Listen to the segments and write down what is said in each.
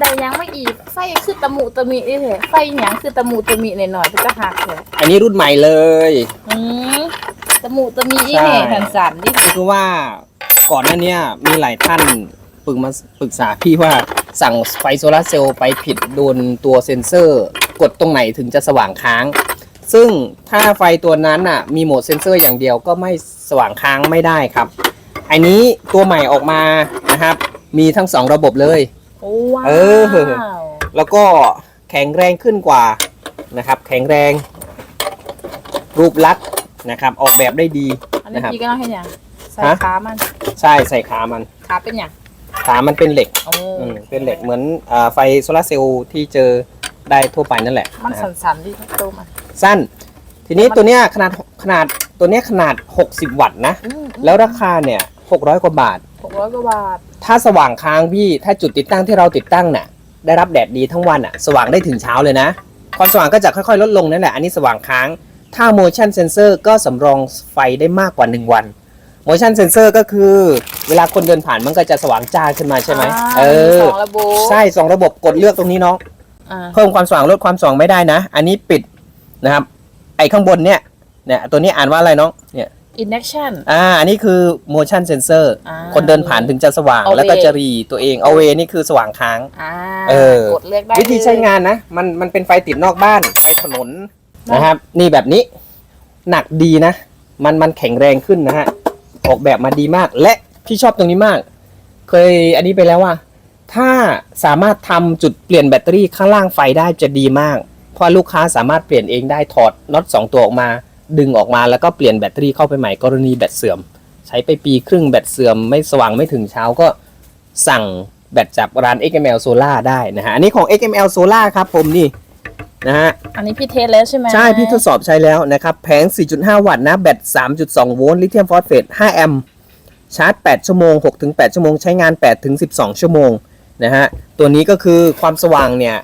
ได้ยังไม่อีกไฟคือตะหมุตะมินี่แหละไฟหยังคือตะหมุตะมิหน่อยๆเป็นกระหักเลยอันนี้รุ่นใหม่เลย อืมตะหมุตะมินี่แหละใช่สันสันๆนี่ก็คือว่าก่อนหน้าเนี้ยมีหลายท่านปรึกมาปรึกษาพี่ว่าสั่งไฟโซลาร์เซลล์ไปผิดโดนตัวเซ็นเซอร์ กดตรงไหนถึงจะสว่างค้าง ซึ่งถ้าไฟตัวนั้นน่ะมีโหมดเซ็นเซอร์อย่างเดียวก็ไม่สว่างค้างไม่ได้ครับ อันนี้ตัวใหม่ออกมานะครับ มีทั้งสองระบบเลย โอ้ว้าเออวแล้วก็แข็งแรงขึ้นกว่านะครับ แข็งแรง รูปลักษณ์นะครับ ออกแบบได้ดีอันนี้นะครับ พี่ก็ต้องให้หยังใส่ฮะ ขามันใช่ใส่ขามัน ขาเป็นหยังขามันเป็นเหล็กโอ้อืมเป็นเหล็กเหมือนอาไฟโซลาร์เซลล์ที่เจอได้ทั่วไปนั่นแหละมันนะครับ สันๆดิโตมันสั้น ทีนี้ตัวเนี้ยขนาดขนาดตัวเนี้ยขนาด 60 วัตต์นะ อืมแล้วราคาเนี่ย 600 กว่าบาทหก ร้อยกว่าบาท ถ้าสว่างค้างพี่ ถ้าจุดติดตั้งที่เราติดตั้งน่ะ ได้รับแดดดีทั้งวันอะ สว่างได้ถึงเช้าเลยนะ ความสว่างก็จะค่อยๆ ลดลงนั่นแหละ อันนี้สว่างค้าง ถ้า motion sensor ก็สำรองไฟได้มากกว่า 1 วัน motion sensor ก็คือ เวลาคนเดินผ่านมันก็จะสว่างจ้าขึ้นมาใช่ไหมอ่าเออ มีสองระบบ ใช่สองระบบกดเลือกตรงนี้น้อง อ่าเพิ่มความสว่างลดความสว่างไม่ได้นะ อันนี้ปิดนะครับ ไอ้ข้างบนเนี่ย เนี่ยตัวนี้อ่านว่าอะไรน้อง เนี่ย induction อ่าอันนี้คือ motion sensor อ่าคนเดินผ่านถึงจะสว่าง เอาแล้วก็เว จะรีตัวเองเอาเวนี่คือสว่างค้าง อ่าเออ กดเลือกได้วิธีใช้งานนะ มันมันเป็นไฟติดนอกบ้าน ไฟถนนนะครับ นี่แบบนี้ หนักดีนะ มันมันแข็งแรงขึ้นนะฮะ ออกแบบมาดีมาก และพี่ชอบตรงนี้มาก เคยอันนี้ไปแล้วว่า ถ้าสามารถทำจุดเปลี่ยนแบตเตอรี่ข้างล่างไฟได้จะดีมาก เพราะลูกค้าสามารถเปลี่ยนเองได้ถอดน็อตสองตัวออกมา ดึงออกมาแล้วก็เปลี่ยนแบตเตอรี่เข้าไปใหม่กรณีแบตเสื่อม ใช้ไปปีครึ่งแบตเสื่อมไม่สว่างไม่ถึงเช้าก็สั่งแบตจากร้าน XML Solar ได้นะฮะอันนี้ของ XML Solar ครับผมนี่นะฮะอันนี้พี่เทสแล้วใช่ไหมใช่พี่ทดสอบใช้แล้วนะครับแผง 4.5 วัตต์นะแบต 3.2 โวลต์ลิเธียมฟอสเฟต 5 แอมป์ชาร์จ 8 ชั่วโมง 6-8 ชั่วโมง ใช้งาน 8-12 ชั่วโมงนะฮะตัวนี้ก็คือความสว่างเนี่ย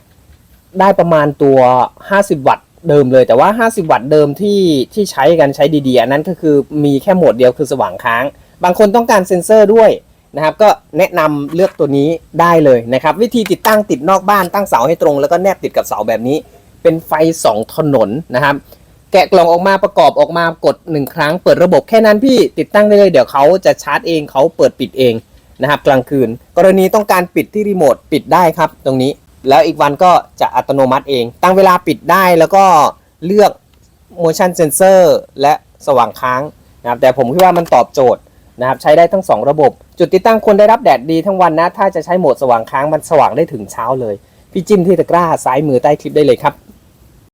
ได้ประมาณตัว 50 วัตต์ เดิมเลยแต่ว่า 50 วัตต์เดิมที่ที่ใช้กันใช้ดีๆอันนั้นก็คือมีแค่โหมดเดียวคือสว่างค้าง บางคนต้องการเซ็นเซอร์ด้วยนะครับก็แนะนำเลือกตัวนี้ได้เลยนะครับ วิธีติดตั้งติดนอกบ้านตั้งเสาให้ตรง แล้วก็แนบติดกับเสาแบบนี้ เป็นไฟ 2 ถนนนะครับ แกะกล่องออกมาประกอบออกมากด 1 ครั้งเปิดระบบแค่นั้นพี่ติดตั้งได้เลย เดี๋ยวเขาจะชาร์จเองเขาเปิดปิดเองนะครับกลางคืน กรณีต้องการปิดที่รีโมทปิดได้ครับตรงนี้ แล้วอีกวันก็จะอัตโนมัติเอง ตั้งเวลาปิดได้แล้วก็เลือก motion sensor และสว่างค้างนะครับแต่ผมคิดว่ามันตอบโจทย์นะครับใช้ได้ทั้ง 2 ระบบ จุดติดตั้งควรได้รับแดดดีทั้งวันนะ ถ้าจะใช้โหมดสว่างค้างมันสว่างได้ถึงเช้าเลย พี่จิ้มที่ตะกร้าซ้ายมือใต้คลิปได้เลยครับ